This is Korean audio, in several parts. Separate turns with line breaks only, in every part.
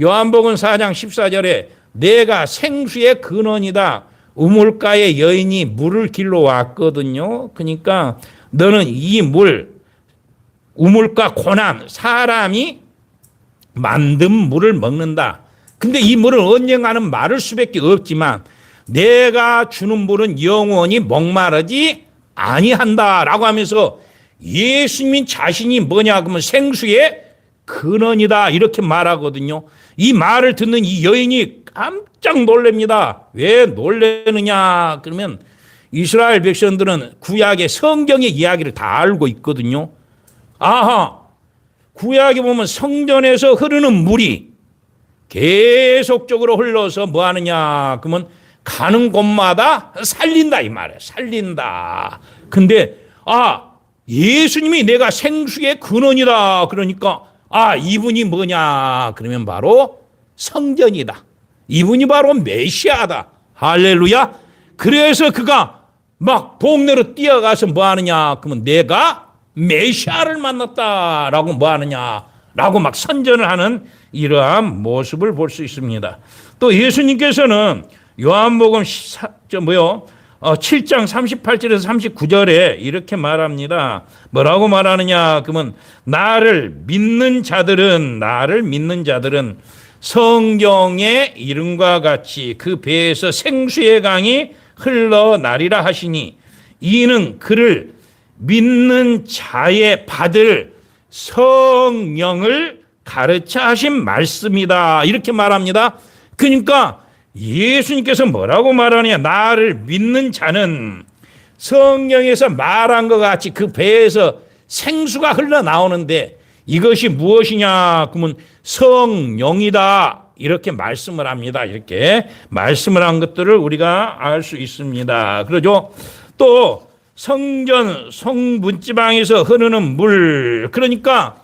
요한복음 4장 14절에 내가 생수의 근원이다. 우물가의 여인이 물을 길러 왔거든요. 그러니까 너는 이 물, 우물가 고난, 사람이 만든 물을 먹는다. 근데 이 물은 언젠가는 마를 수밖에 없지만 내가 주는 물은 영원히 목마르지 아니한다라고 하면서 예수님 자신이 뭐냐 그러면 생수의 근원이다 이렇게 말하거든요. 이 말을 듣는 이 여인이 깜짝 놀랍니다. 왜 놀래느냐 그러면 이스라엘 백성들은 구약의 성경의 이야기를 다 알고 있거든요. 아하 구약에 보면 성전에서 흐르는 물이 계속적으로 흘러서 뭐 하느냐 그러면 가는 곳마다 살린다 이 말이에요. 살린다. 근데 아 예수님이 내가 생수의 근원이다. 그러니까 아 이분이 뭐냐 그러면 바로 성전이다. 이분이 바로 메시아다. 할렐루야. 그래서 그가 막 동네로 뛰어가서 뭐 하느냐 그러면 내가 메시아를 만났다라고 뭐 하느냐 라고 막 선전을 하는 이러한 모습을 볼 수 있습니다. 또 예수님께서는 요한복음 14, 저 뭐요? 어, 7장 38절에서 39절에 이렇게 말합니다. 뭐라고 말하느냐? 그러면 나를 믿는 자들은 나를 믿는 자들은 성경의 이름과 같이 그 배에서 생수의 강이 흘러나리라 하시니 이는 그를 믿는 자의 받을 성령을 가르쳐 하신 말씀이다. 이렇게 말합니다. 그러니까 예수님께서 뭐라고 말하느냐? 나를 믿는 자는 성경에서 말한 것 같이 그 배에서 생수가 흘러나오는데 이것이 무엇이냐? 그러면 성령이다. 이렇게 말씀을 합니다. 이렇게 말씀을 한 것들을 우리가 알 수 있습니다. 그러죠? 또 성전 성문지방에서 흐르는 물 그러니까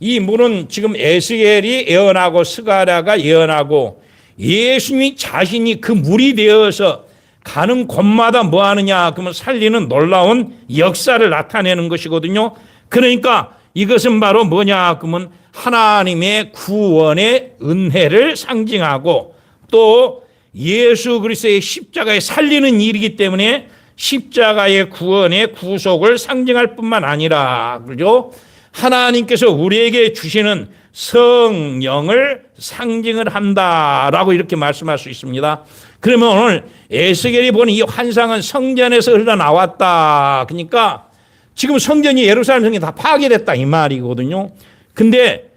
이 물은 지금 에스겔이 예언하고 스가랴가 예언하고 예수님이 자신이 그 물이 되어서 가는 곳마다 뭐 하느냐 그러면 살리는 놀라운 역사를 나타내는 것이거든요. 그러니까 이것은 바로 뭐냐 그러면 하나님의 구원의 은혜를 상징하고 또 예수 그리스도의 십자가에 살리는 일이기 때문에 십자가의 구원의 구속을 상징할 뿐만 아니라 그죠? 하나님께서 우리에게 주시는 성령을 상징을 한다라고 이렇게 말씀할 수 있습니다. 그러면 오늘 에스겔이 보는 이 환상은 성전에서 흘러나왔다. 그러니까 지금 성전이 예루살렘 성전이 다 파괴됐다 이 말이거든요. 근데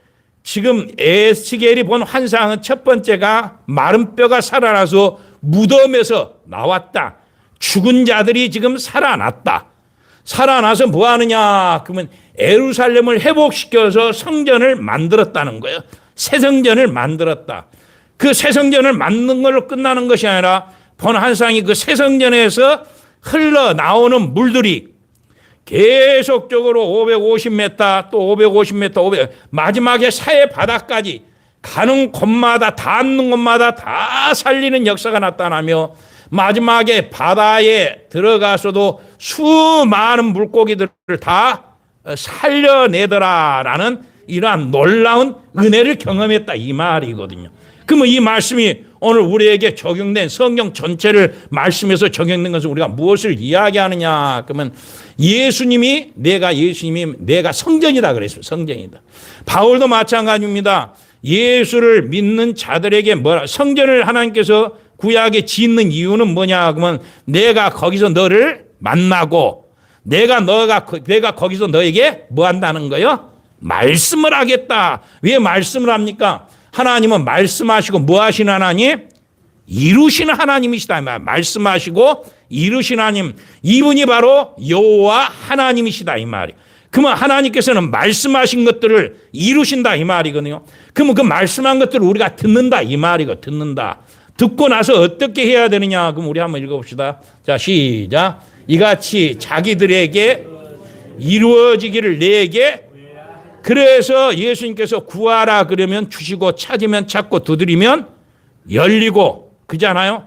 지금 에스겔이 본 환상은 첫 번째가 마른 뼈가 살아나서 무덤에서 나왔다. 죽은 자들이 지금 살아났다. 살아나서 뭐 하느냐? 그러면 에루살렘을 회복시켜서 성전을 만들었다는 거예요. 새 성전을 만들었다. 그 새 성전을 만든 걸로 끝나는 것이 아니라 본 한상이 그 새 성전에서 흘러나오는 물들이 계속적으로 550m 또 550m 500 마지막에 사해 바닥까지 가는 곳마다 닿는 곳마다 다 살리는 역사가 나타나며 마지막에 바다에 들어가서도 수많은 물고기들을 다 살려내더라라는 이러한 놀라운 은혜를 경험했다 이 말이거든요. 그러면 이 말씀이 오늘 우리에게 적용된 성경 전체를 말씀에서 적용된 것은 우리가 무엇을 이야기하느냐? 그러면 예수님이 내가 예수님이 내가 성전이다 그랬어요. 성전이다. 바울도 마찬가지입니다. 예수를 믿는 자들에게 뭐라 성전을 하나님께서 구약에 짓는 이유는 뭐냐? 그러면 내가 거기서 너를 만나고 내가 너가 내가 거기서 너에게 뭐 한다는 거요? 말씀을 하겠다. 왜 말씀을 합니까? 하나님은 말씀하시고 뭐 하시는 하나님? 이루시는 하나님이시다. 말씀하시고 이루신 하나님. 이분이 바로 여호와 하나님이시다 이 말이. 그러면 하나님께서는 말씀하신 것들을 이루신다 이 말이거든요. 그러면 그 말씀한 것들을 우리가 듣는다 이 말이고 듣는다. 듣고 나서 어떻게 해야 되느냐? 그럼 우리 한번 읽어봅시다. 자 시작. 이같이 자기들에게 이루어지기를 내게 그래서 예수님께서 구하라 그러면 주시고 찾으면 찾고 두드리면 열리고 그잖아요.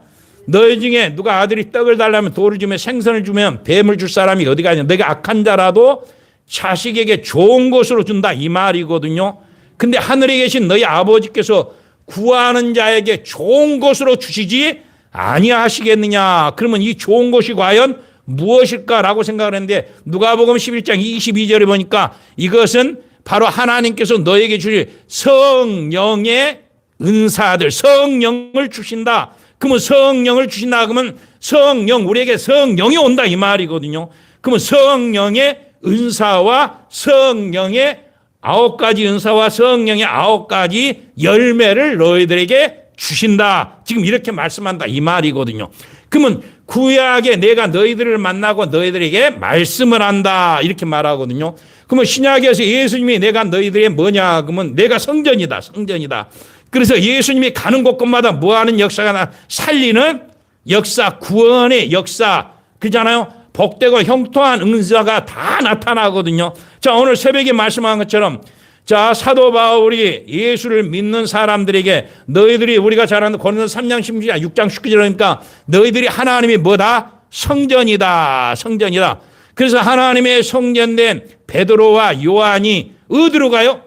너희 중에 누가 아들이 떡을 달라면 돌을 주면 생선을 주면 뱀을 줄 사람이 어디가 있냐. 내가 악한 자라도 자식에게 좋은 것으로 준다 이 말이거든요. 근데 하늘에 계신 너희 아버지께서 구하는 자에게 좋은 것으로 주시지 아니하시겠느냐. 그러면 이 좋은 것이 과연 무엇일까라고 생각을 했는데 누가복음 11장 22절에 보니까 이것은 바로 하나님께서 너에게 주실 성령의 은사들 성령을 주신다. 그러면 성령을 주신다 그러면 성령 우리에게 성령이 온다 이 말이거든요. 그러면 성령의 은사와 성령의 아홉 가지 은사와 성령의 아홉 가지 열매를 너희들에게 주신다. 지금 이렇게 말씀한다 이 말이거든요. 그러면 구약에 내가 너희들을 만나고 너희들에게 말씀을 한다 이렇게 말하거든요. 그러면 신약에서 예수님이 내가 너희들의 뭐냐 그러면 내가 성전이다 성전이다. 그래서 예수님이 가는 곳곳마다 뭐 하는 역사가 나 살리는 역사 구원의 역사 그잖아요. 복되고 형통한 은사가 다 나타나거든요. 자 오늘 새벽에 말씀한 것처럼 자 사도 바울이 예수를 믿는 사람들에게 너희들이 우리가 잘 아는 고린도 3장 16장 6장 19절이니까 너희들이 하나님이 뭐다 성전이다 성전이다. 그래서 하나님의 성전된 베드로와 요한이 어디로 가요?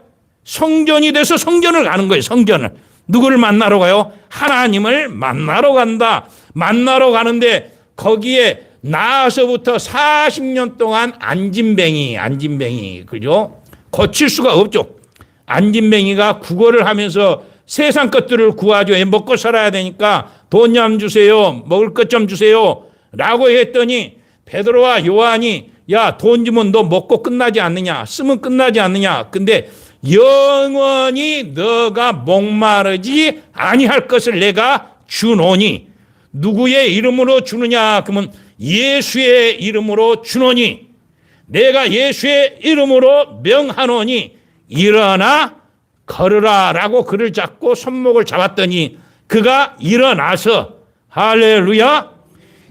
성전이 돼서 성전을 가는 거예요. 성전을 누구를 만나러 가요? 하나님을 만나러 간다. 만나러 가는데 거기에 나서부터 40년 동안 안진뱅이, 안진뱅이, 그죠? 거칠 수가 없죠. 안진뱅이가 구걸을 하면서 세상 것들을 구하죠. 예, 먹고 살아야 되니까 돈 좀 주세요. 먹을 것 좀 주세요. 라고 했더니 베드로와 요한이 야, 돈 주면 너 먹고 끝나지 않느냐? 쓰면 끝나지 않느냐? 근데 영원히 너가 목마르지 아니할 것을 내가 주노니 누구의 이름으로 주느냐? 그러면 예수의 이름으로 주노니 내가 예수의 이름으로 명하노니 일어나 걸으라 라고 그를 잡고 손목을 잡았더니 그가 일어나서 할렐루야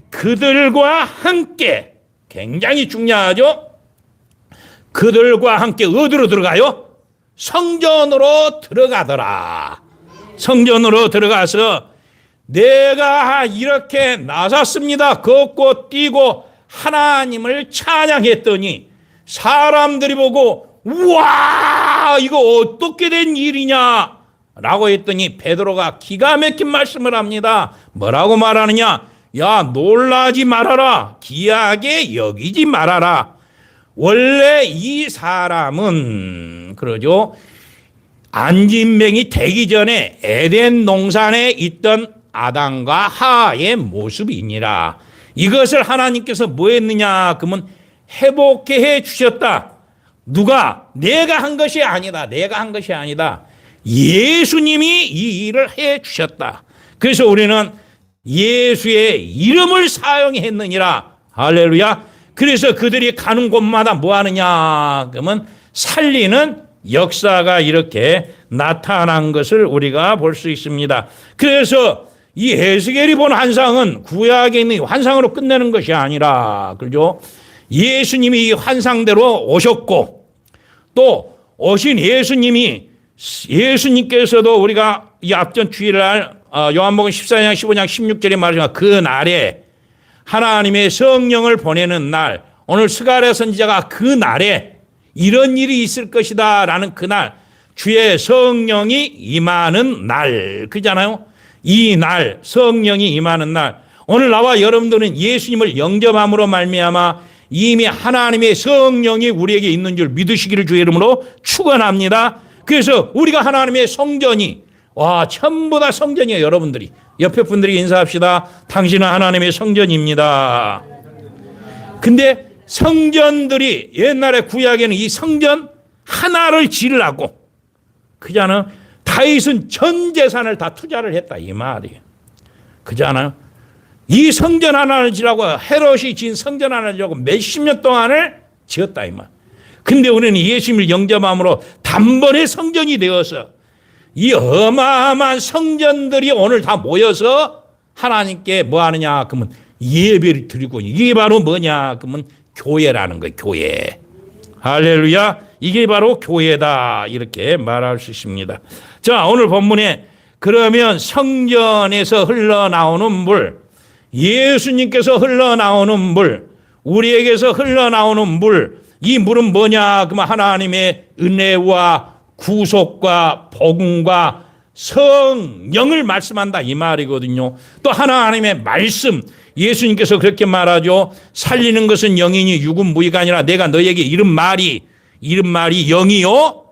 그들과 함께 굉장히 중요하죠. 그들과 함께 어디로 들어가요? 성전으로 들어가더라. 성전으로 들어가서 내가 이렇게 나섰습니다. 걷고 뛰고 하나님을 찬양했더니 사람들이 보고 우와 이거 어떻게 된 일이냐 라고 했더니 베드로가 기가 막힌 말씀을 합니다. 뭐라고 말하느냐? 야 놀라지 말아라. 기하게 여기지 말아라. 원래 이 사람은 그러죠. 안진뱅이 되기 전에 에덴 농산에 있던 아담과 하의 모습이니라. 이것을 하나님께서 뭐 했느냐? 그러면 회복해 해 주셨다. 누가? 내가 한 것이 아니다. 내가 한 것이 아니다. 예수님이 이 일을 해 주셨다. 그래서 우리는 예수의 이름을 사용했느니라. 할렐루야. 그래서 그들이 가는 곳마다 뭐 하느냐? 그러면 살리는 역사가 이렇게 나타난 것을 우리가 볼 수 있습니다. 그래서 이 에스겔이 본 환상은 구약에 있는 환상으로 끝내는 것이 아니라, 그죠? 예수님이 이 환상대로 오셨고, 또 오신 예수님이 예수님께서도 우리가 이 앞전 주일날 어, 요한복음 14장 15장 16절에 말하지만 그 날에 하나님의 성령을 보내는 날 오늘 스가랴 선지자가 그 날에 이런 일이 있을 것이다 라는 그날 주의 성령이 임하는 날 그잖아요. 이 날 성령이 임하는 날 오늘 나와 여러분들은 예수님을 영접함으로 말미암아 이미 하나님의 성령이 우리에게 있는 줄 믿으시기를 주의 이름으로 축원합니다. 그래서 우리가 하나님의 성전이 와 전부 다 성전이에요 여러분들이 옆에 분들이 인사합시다. 당신은 하나님의 성전입니다. 근데 성전들이 옛날에 구약에는 이 성전 하나를 지으라고 그잖아요. 다윗은 전 재산을 다 투자를 했다 이 말이에요. 그잖아요. 이 성전 하나를 지라고 헤롯이 지은 성전 하나를 지라고 몇십 년 동안을 지었다 이 말. 근데 우리는 예수님을 영접함으로 단번에 성전이 되어서 이 어마어마한 성전들이 오늘 다 모여서 하나님께 뭐 하느냐 그러면 예배를 드리고 이게 바로 뭐냐 그러면 교회라는 거예요 교회 할렐루야 이게 바로 교회다 이렇게 말할 수 있습니다 자 오늘 본문에 그러면 성전에서 흘러나오는 물 예수님께서 흘러나오는 물 우리에게서 흘러나오는 물 이 물은 뭐냐 그러면 하나님의 은혜와 구속과 복음과 성령을 말씀한다 이 말이거든요. 또 하나님의 말씀 예수님께서 그렇게 말하죠. 살리는 것은 영이니 육은 무의가 아니라 내가 너에게 이른 말이 이른 말이 영이요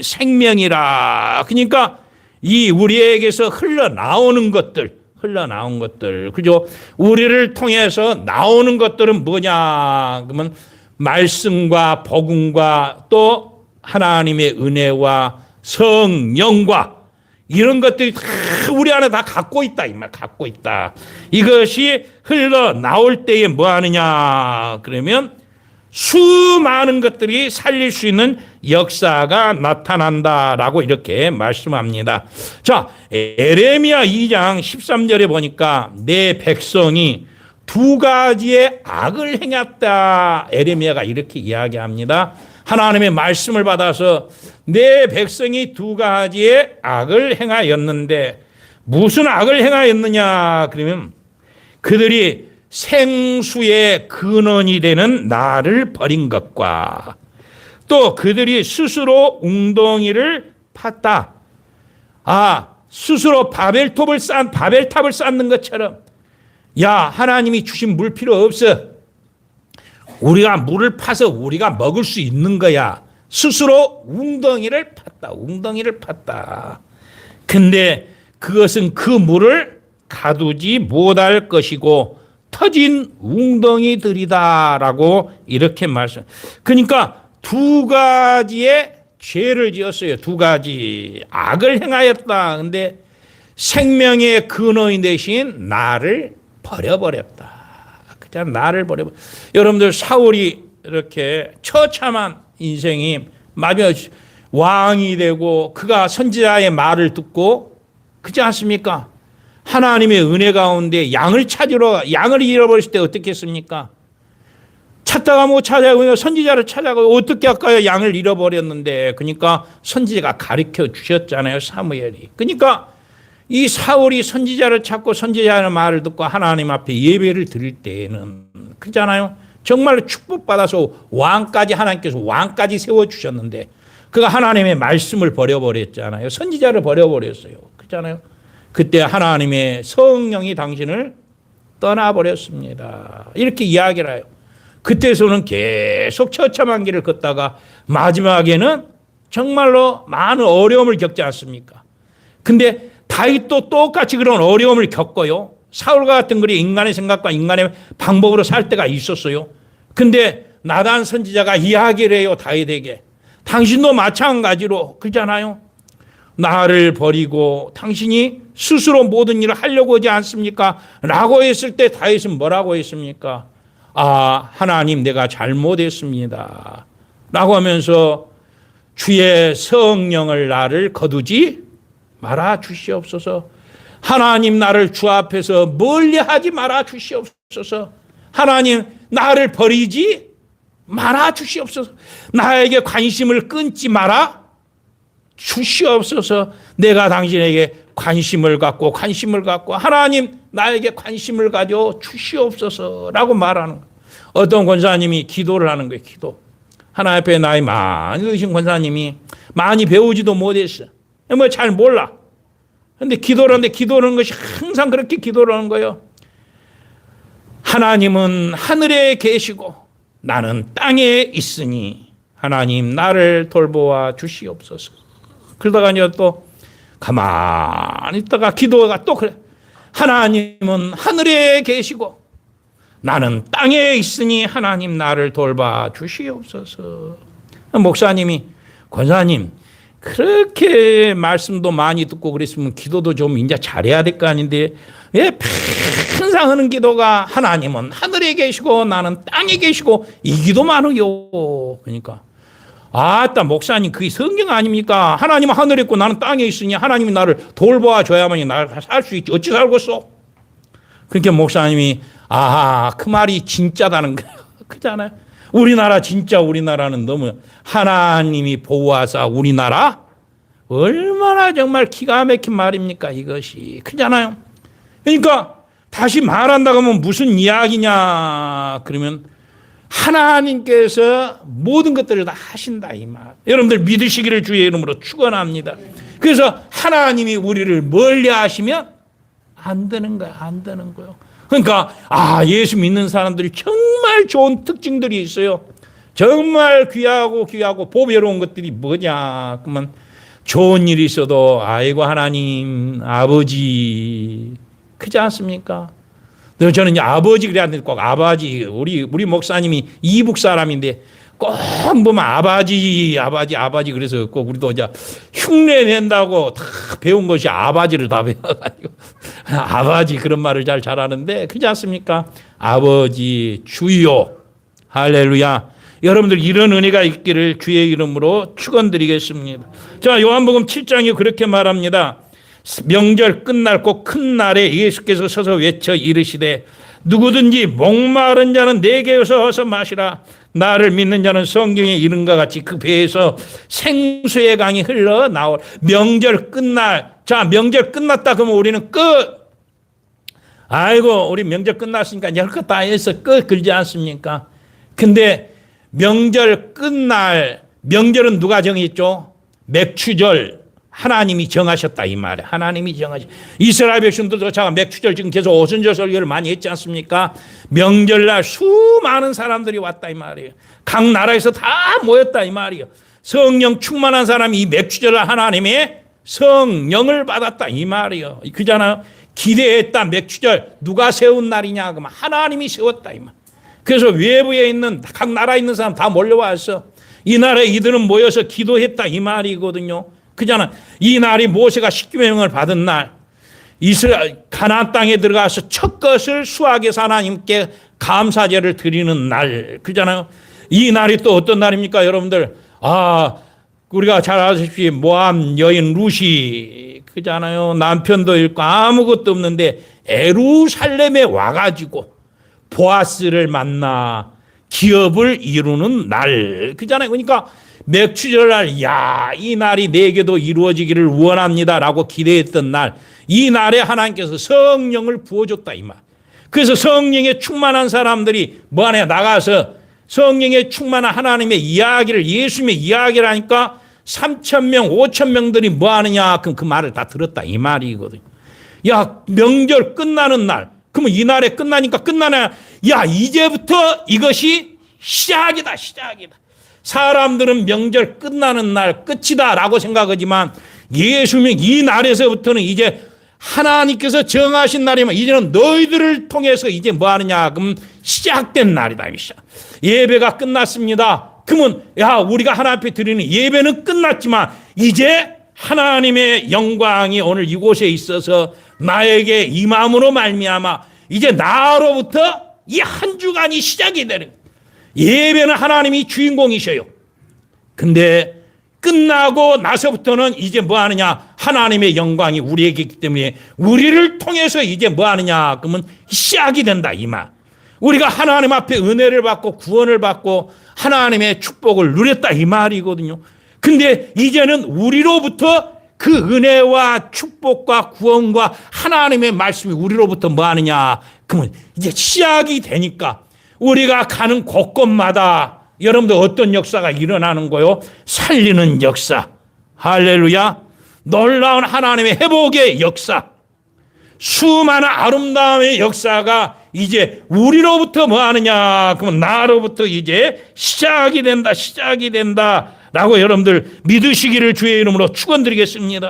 생명이라. 그러니까 이 우리에게서 흘러나오는 것들 흘러나온 것들 그죠? 우리를 통해서 나오는 것들은 뭐냐? 그러면 말씀과 복음과 또 하나님의 은혜와 성령과 이런 것들이 다 우리 안에 다 갖고 있다 이 말 갖고 있다. 이것이 흘러 나올 때에 뭐 하느냐? 그러면 수많은 것들이 살릴 수 있는 역사가 나타난다라고 이렇게 말씀합니다. 자, 에레미야 2장 13절에 보니까 내 백성이 두 가지의 악을 행했다. 에레미야가 이렇게 이야기합니다. 하나님의 말씀을 받아서 내 백성이 두 가지의 악을 행하였는데 무슨 악을 행하였느냐? 그러면 그들이 생수의 근원이 되는 나를 버린 것과 또 그들이 스스로 웅덩이를 팠다. 아, 스스로 바벨탑을 쌓 바벨탑을 쌓는 것처럼 야, 하나님이 주신 물 필요 없어. 우리가 물을 파서 우리가 먹을 수 있는 거야. 스스로 웅덩이를 팠다. 웅덩이를 팠다. 근데 그것은 그 물을 가두지 못할 것이고 터진 웅덩이들이다라고 이렇게 말씀. 그러니까 두 가지의 죄를 지었어요. 두 가지 악을 행하였다. 근데 생명의 근원이 대신 나를 버려버렸다. 그냥 나를 버려. 여러분들 사울이 이렇게 처참한 인생이 마지막 왕이 되고 그가 선지자의 말을 듣고 그지 않습니까? 하나님의 은혜 가운데 양을 찾으러 양을 잃어버렸을 때 어떻게 했습니까? 찾다가 못 찾아가고 선지자를 찾아가고 어떻게 할까요? 양을 잃어버렸는데 그러니까 선지자가 가르쳐 주셨잖아요 사무엘이. 그러니까 이 사울이 선지자를 찾고 선지자의 말을 듣고 하나님 앞에 예배를 드릴 때에는 그잖아요. 정말 축복받아서 왕까지 하나님께서 왕까지 세워 주셨는데 그가 하나님의 말씀을 버려버렸잖아요. 선지자를 버려버렸어요. 그잖아요. 그때 하나님의 성령이 당신을 떠나버렸습니다. 이렇게 이야기를 해요. 그때서는 계속 처참한 길을 걷다가 마지막에는 정말로 많은 어려움을 겪지 않습니까? 근데 다윗도 똑같이 그런 어려움을 겪어요. 사울과 같은 글이 인간의 생각과 인간의 방법으로 살 때가 있었어요. 근데 나단 선지자가 이야기를 해요, 다윗에게. 당신도 마찬가지로 그잖아요. 나를 버리고 당신이 스스로 모든 일을 하려고 하지 않습니까? 라고 했을 때 다윗은 뭐라고 했습니까? 아, 하나님 내가 잘못했습니다. 라고 하면서 주의 성령을 나를 거두지 말아 주시옵소서. 하나님 나를 주 앞에서 멀리 하지 말아 주시옵소서. 하나님 나를 버리지 말아 주시옵소서. 나에게 관심을 끊지 말아 주시옵소서. 내가 당신에게 관심을 갖고 관심을 갖고 하나님 나에게 관심을 가져 주시옵소서라고 말하는 거예요. 어떤 권사님이 기도를 하는 거예요. 기도. 하나님 앞에 나이 많이 드신 권사님이 많이 배우지도 못했어. 뭐 잘 몰라. 근데 기도를 하는데 기도하는 것이 항상 그렇게 기도를 하는 거예요. 하나님은 하늘에 계시고 나는 땅에 있으니 하나님 나를 돌보아 주시옵소서. 그러다가 이제 또 가만히 있다가 기도가 또 그래. 하나님은 하늘에 계시고 나는 땅에 있으니 하나님 나를 돌봐 주시옵소서. 목사님이 권사님 그렇게 말씀도 많이 듣고 그랬으면 기도도 좀 이제 잘해야 될 거 아닌데 왜 항상 하는 기도가 하나님은 하늘에 계시고 나는 땅에 계시고 이 기도만 하요. 그러니까 아따 목사님 그게 성경 아닙니까? 하나님은 하늘에 있고 나는 땅에 있으니 하나님이 나를 돌보아 줘야만이 나를 살 수 있지 어찌 살겠어? 그러니까 목사님이 아하 그 말이 진짜다는 거예요. 그잖아요. 우리나라 진짜 우리나라는 너무 하나님이 보호하사 우리나라 얼마나 정말 기가 막힌 말입니까 이것이 그잖아요. 그러니까 다시 말한다고 하면 무슨 이야기냐 그러면 하나님께서 모든 것들을 다 하신다 이 말. 여러분들 믿으시기를 주의 이름으로 축원합니다. 그래서 하나님이 우리를 멀리 하시면 안 되는 거야, 안 되는 거요. 그러니까 아 예수 믿는 사람들이 정말 좋은 특징들이 있어요. 정말 귀하고 귀하고 보배로운 것들이 뭐냐? 그러면 좋은 일이 있어도 아이고 하나님 아버지 크지 않습니까? 저는 아버지 그래야 되는데 꼭 아버지 우리 우리 목사님이 이북 사람인데 꼭 보면 아버지 아버지 아버지 그래서 꼭 우리도 이제 흉내 낸다고 다 배운 것이 아버지를 다 배워가지고 아버지 그런 말을 잘 잘하는데 그렇지 않습니까? 아버지 주요 할렐루야. 여러분들 이런 은혜가 있기를 주의 이름으로 축원드리겠습니다. 자 요한복음 7장이 그렇게 말합니다. 명절 끝날 꼭 큰 날에 예수께서 서서 외쳐 이르시되 누구든지 목마른 자는 내게 어서 마시라. 나를 믿는 자는 성경에 이른과 같이 그 배에서 생수의 강이 흘러 나올 명절 끝날 자 명절 끝났다 그러면 우리는 끝. 아이고 우리 명절 끝났으니까 이제 할것다 해서 끝 그러지 않습니까? 근데 명절 끝날 명절은 누가 정했죠? 맥추절 하나님이 정하셨다 이 말이에요. 하나님이 정하셨. 이스라엘 백성들도 자 맥추절 지금 계속 오순절 설교를 많이 했지 않습니까? 명절날 수많은 사람들이 왔다 이 말이에요. 각 나라에서 다 모였다 이 말이에요. 성령 충만한 사람이 이 맥추절날 하나님의 성령을 받았다 이 말이에요. 그잖아요. 기대했다 맥추절 누가 세운 날이냐 그러면 하나님이 세웠다 이 말. 그래서 외부에 있는 각 나라에 있는 사람 다 몰려와서 이 나라에 이들은 모여서 기도했다 이 말이거든요. 그잖아. 이 날이 모세가 십계명을 받은 날, 이스라엘 가나안 땅에 들어가서 첫 것을 수학에서 하나님께 감사제를 드리는 날, 그잖아요. 이 날이 또 어떤 날입니까, 여러분들? 아, 우리가 잘 아시다시피 모함 여인 루시, 그잖아요. 남편도 잃고 아무것도 없는데 에루살렘에 와가지고 보아스를 만나 기업을 이루는 날, 그잖아요. 그러니까 맥추절날 야 이 날이 내게도 이루어지기를 원합니다라고 기대했던 날 이 날에 하나님께서 성령을 부어줬다 이 말. 그래서 성령에 충만한 사람들이 뭐 하냐 나가서 성령에 충만한 하나님의 이야기를 예수님의 이야기를 하니까 3천 명, 5천 명들이 뭐 하느냐 그럼 그 말을 다 들었다 이 말이거든요. 야 명절 끝나는 날 그러면 이 날에 끝나니까 끝나냐 야 이제부터 이것이 시작이다 시작이다. 사람들은 명절 끝나는 날 끝이다라고 생각하지만 예수님 이 날에서부터는 이제 하나님께서 정하신 날이면 이제는 너희들을 통해서 이제 뭐 하느냐 그럼 시작된 날이다 예배가 끝났습니다. 그러면 야 우리가 하나님 앞에 드리는 예배는 끝났지만 이제 하나님의 영광이 오늘 이곳에 있어서 나에게 이 마음으로 말미암아 이제 나로부터 이 한 주간이 시작이 되는 예배는 하나님이 주인공이셔요. 근데 끝나고 나서부터는 이제 뭐 하느냐? 하나님의 영광이 우리에게 있기 때문에 우리를 통해서 이제 뭐 하느냐? 그러면 시작이 된다, 이 말. 우리가 하나님 앞에 은혜를 받고 구원을 받고 하나님의 축복을 누렸다, 이 말이거든요. 근데 이제는 우리로부터 그 은혜와 축복과 구원과 하나님의 말씀이 우리로부터 뭐 하느냐? 그러면 이제 시작이 되니까 우리가 가는 곳곳마다 여러분들 어떤 역사가 일어나는 거요? 살리는 역사. 할렐루야. 놀라운 하나님의 회복의 역사. 수많은 아름다움의 역사가 이제 우리로부터 뭐 하느냐? 그러면 나로부터 이제 시작이 된다. 시작이 된다. 라고 여러분들 믿으시기를 주의 이름으로 축원드리겠습니다.